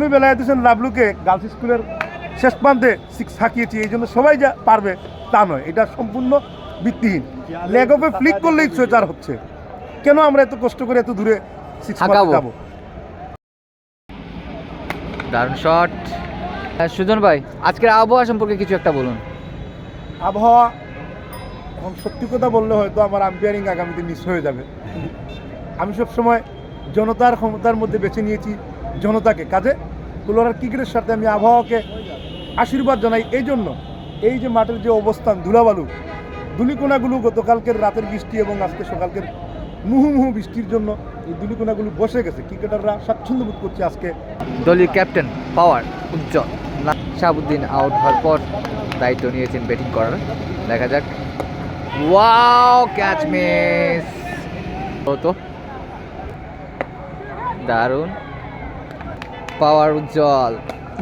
আমি বেলায় দিয়েছেন লাভলুকে গার্লস স্কুলের শেষ প্রান্তে সিক্স হাঁকিয়েছি এই জন্য সবাই যা পারবে তা নয়। এটা সম্পূর্ণ ভিত্তিহীন। লেগ অফে ফ্লিক করলেই সোয়েচার হচ্ছে। কেন আমরা এত কষ্ট করে এত দূরে সিক্স। যাব? দারুণ শট সুজন ভাই আজকের আবহাওয়া সম্পর্কে কিছু একটা বলুন। আবহাওয়া এখন সত্যি কথা বললে হয়তো আমার আম্পায়ারিং আগামীতে মিস হয়ে যাবে। আমি সবসময় জনতার ক্ষমতার মধ্যে বেছে নিয়েছি জনতাকে। কাজে কুলোরার ক্রিকেটের সাথে আমি আবহাওয়াকে আশীর্বাদ জানাই। এই জন্য এই যে মাঠের যে অবস্থান, ধুলাবালু দুলিকোনাগুলো গতকালকের রাতের বৃষ্টি এবং আজকে সকালকের মুহুমুহু বৃষ্টির জন্য এই দুলিকোনাগুলো বসে গেছে। ক্রিকেটাররা স্বাচ্ছন্দ্য বোধ করছে আজকে। দলীয় ক্যাপ্টেন পাওয়ার উজ্জ্বল। শাহাবুদ্দিন আউট হওয়ার পর দায়িত্ব নিয়েছেন ব্যাটিং করার। দেখা যাক। Wow, catch miss. তো। দারুণ। পাওয়ার উজ্জ্বল।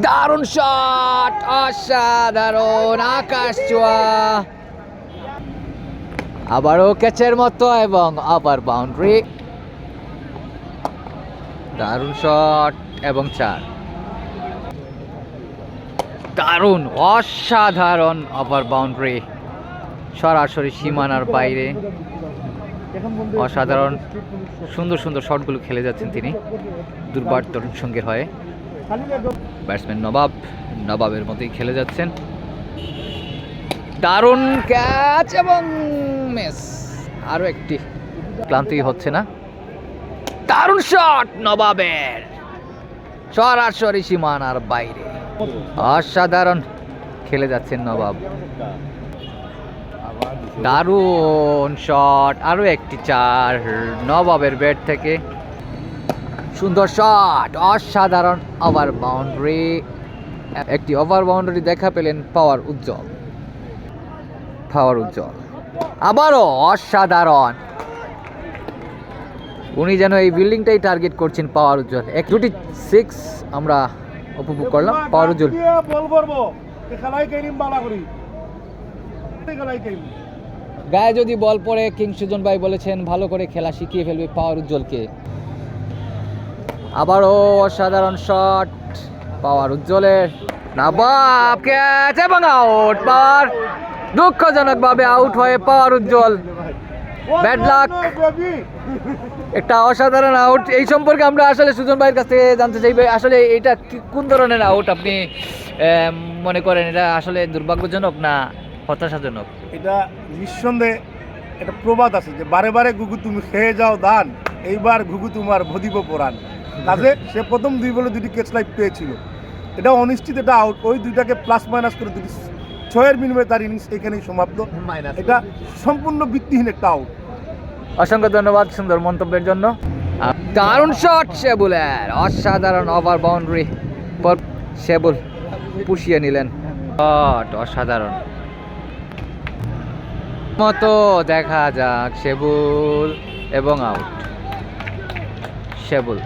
দারুণ শট অসাধারণ! আকাশ ছোঁয়া। আবারও ক্যাচের মতো এবং আবার বাউন্ডারি দারুণ শট এবং চার। দারুণ, অসাধারণ ওভার বাউন্ডারি সরাসরি সীমানার বাইরে। অসাধারণ, সুন্দর সুন্দর শটগুলো খেলে যাচ্ছেন তিনি। দুর্বার তরুণ সঙ্গের হয়ে। ব্যাটসম্যান নবাব, নবাবের মতোই খেলে যাচ্ছেন। দারুণ ক্যাচ এবং মেস। আরও একটি। ক্লান্তি হচ্ছে না। দারুণ শট নবাবের। সরাসরি সীমানার বাইরে। অসাধারণ খেলে যাচ্ছেন নবাব। দারুণ শট। আরও একটি চার নবাবের ব্যাট থেকে। সুন্দর শট অসাধারণ ওভার বাউন্ডারি একটি ওভার বাউন্ডারি দেখা পেলেন পাওয়ার উজ্জ্বল। পাওয়ার উজ্জ্বল। আবারও অসাধারণ। উনি যেন এই বিল্ডিংটাই টার্গেট করছেন পাওয়ার উজ্জ্বল। এক, দুটি সিক্স আমরা উপভোগ করলাম। পাওয়ার উজ্জ্বল। গায়ে যদি বল পড়ে, কিং সুজন ভাই বলেছেন, ভালো করে খেলা শিখিয়ে ফেলবে পাওয়ার উজ্জ্বলকে। আবারও অসাধারণ শট পাওয়ার উজ্জ্বলের। নাবাব ক্যাচ এবং আউট পাওয়ার দুঃখজনকভাবে আউট হয়ে পাওয়ার উজ্জ্বল। Bad luck. একটা অসাধারণ আউট এই সম্পর্কে আমরা আসলে সুজন ভাইয়ের কাছ থেকে জানতে চাইবে, আসলে এটা কোন ধরনের আউট আপনি মনে করেন এটা আসলে দুর্ভাগ্যজনক না হতাশাজনক? এটা নিঃসন্দেহে একটা প্রবাদ আছে যে বারে বারে গুগু তুমি খেয়ে যাও দান এইবার ঘুঘু তোমার ভদিব পরাণ। কাজে সে প্রথম দুই বলে দুটি ক্যাচ লাইফ পেয়েছিল। এটা অনিশ্চিত এটা আউট ওই দুইটাকে প্লাস মাইনাস করে দুটি ছয়ের বিনিময়ে তার ইনিংস এখানেই সমাপ্ত। এটা সম্পূর্ণ ভিত্তিহীন একটা আউট অসংখ্য ধন্যবাদ সুন্দর মন্তব্যের জন্য। দারুণ শট শেবুলের অসাধারণ ওভার বাউন্ডারি পর শেবুল পুষিয়ে নিলেন। শট অসাধারণ। মতো দেখা যাক শেবুল এবং আউট শেবুল